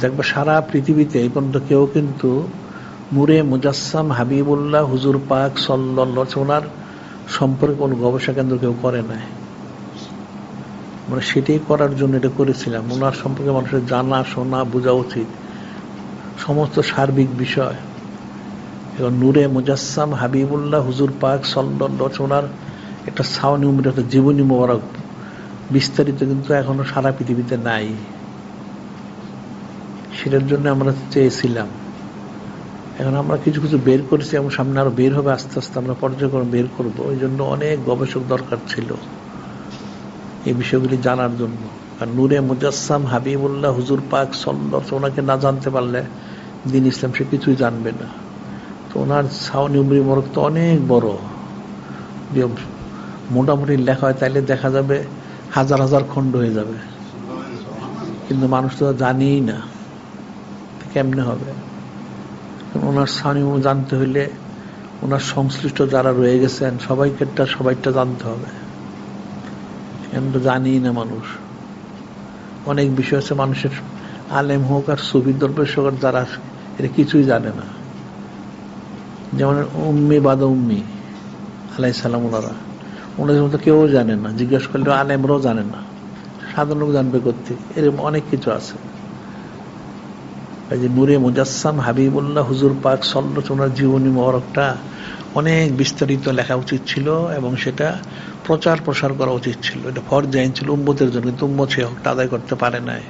দেখবে সারা পৃথিবীতে এই পর্যন্ত কেউ কিন্তু নূরে মুজাসসাম হাবিবুল্লাহ হুজুর পাক সল্লাহ ওনার সম্পর্কে কোনো গবেষণা কেন্দ্র কেউ করে নাই। মানে সেটাই করার জন্য এটা করেছিলাম। ওনার সম্পর্কে মানুষের জানা, শোনা, বোঝা উচিত। সমস্ত সার্বিক বিষয়। এবং নূরে মুজাসসাম হাবিবুল্লাহ হুজুর পাক সল্লাহ ওনার একটা ছাউনি উমরে একটা জীবনী মোবারক বিস্তারিত কিন্তু এখনও সারা পৃথিবীতে নাই। সেটার জন্য আমরা চেয়েছিলাম। এখন আমরা কিছু কিছু বের করেছি, এবং সামনে আরও বের হবে, আস্তে আস্তে আমরা পর্যায়ক্রমে বের করব। ওই জন্য অনেক গবেষক দরকার ছিল এই বিষয়গুলি জানার জন্য। আর নূরে মুজাসসাম হাবিবুল্লাহ হুজুর পাক সল্লাহ ওনাকে না জানতে পারলে দিন ইসলাম সে কিছুই জানবে না। তো ওনার ছাউনি উমরি মরক তো অনেক বড়। মোটামুটি লেখা হয়, তাইলে দেখা যাবে হাজার হাজার খণ্ড হয়ে যাবে। কিন্তু মানুষ তো জানেই না। কেমনে হবে? ওনার স্থানীয় জানতে হইলে ওনার সংশ্লিষ্ট যারা রয়ে গেছেন, সবাইকে সবাইটা জানতে হবে। এখন তো জানি না মানুষ। অনেক বিষয় আছে, মানুষের আলেম হোক আর সুবির দরবেশ হোক যারা এটা কিছুই জানে না। যেমন উম্মি বাদা উম্মি আলাই সালাম ওনারা। ওনাদের মতো কেউ জানে না, জিজ্ঞেস করলে আলেমরাও জানে না। সাধারণ লোক জানবে করতে এরকম অনেক কিছু আছে। যে নূরে মুজাসসাম হাবিবুল্লাহ হুজুর পাক সল্লত ওনার জীবনী মহরকটা অনেক বিস্তারিত লেখা উচিত ছিল এবং সেটা প্রচার প্রসার করা উচিত ছিল। এটা ফরজাইন ছিল উম্মতের জন্য, কিন্তু উম্মত সে হকটা আদায় করতে পারে নাই।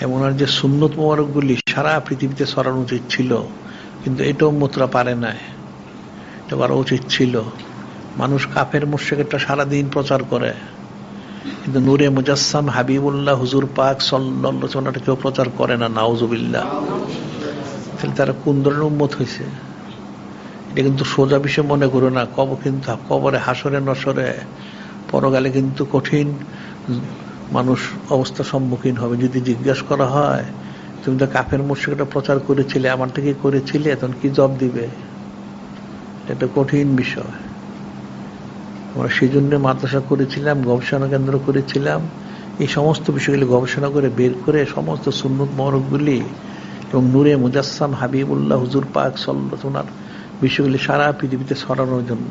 এবং ওনার যে সুন্নত মোবারকগুলি সারা পৃথিবীতে সরানো উচিত ছিল, কিন্তু এটা উম্মতরা পারে নাই। এটা করা উচিত ছিল। মানুষ কাফের মুর্শেকেরটা সারাদিন প্রচার করে। কিন্তু নূরে মুজাসসাম হাবিবুল্লাহ হুজুর পাক সল্লাটা কেউ প্রচার করে না, নাউজুবিল্লাহ। তাহলে তারা কোন ধরনের উন্মত হয়েছে? এটা কিন্তু সোজা বিষয় মনে করো না, কব কিন্তু কবরে হাসরে নসরে, পরকালে কিন্তু কঠিন মানুষ অবস্থা সম্মুখীন হবে। যদি জিজ্ঞাসা করা হয়, তুমি তো কাফের মুর্শিকটা প্রচার করেছিলে আমার থেকে করেছিলে? তখন কি জব দিবে? এটা কঠিন বিষয়। আমরা সেই জন্য মাদ্রাসা করেছিলাম, গবেষণা কেন্দ্র করেছিলাম। এই সমস্ত বিষয়গুলি গবেষণা করে বের করে সমস্ত সুন্নত মহরকগুলি এবং নূরে মুজাসসাম হাবিবুল্লাহ হুজুর পাক সল্লার বিষয়গুলি সারা পৃথিবীতে ছড়ানোর জন্য।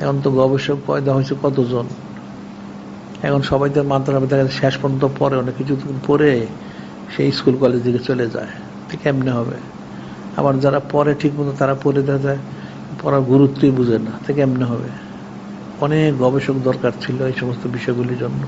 এখন তো গবেষক পয়দা হয়েছে কতজন? এখন সবাই তো মাদ্রাসা দেখা যায় শেষ পর্যন্ত পরে অনেক কিছু পরে সেই স্কুল কলেজ দিকে চলে যায়। ঠিক কেমনে হবে? আবার যারা পরে ঠিক মতো তারা পড়ে দেখা যায়। পড়ার গুরুত্বই বুঝে না থেকে কেমনে হবে? অনেক গবেষক দরকার ছিল এই সমস্ত বিষয়গুলির জন্য।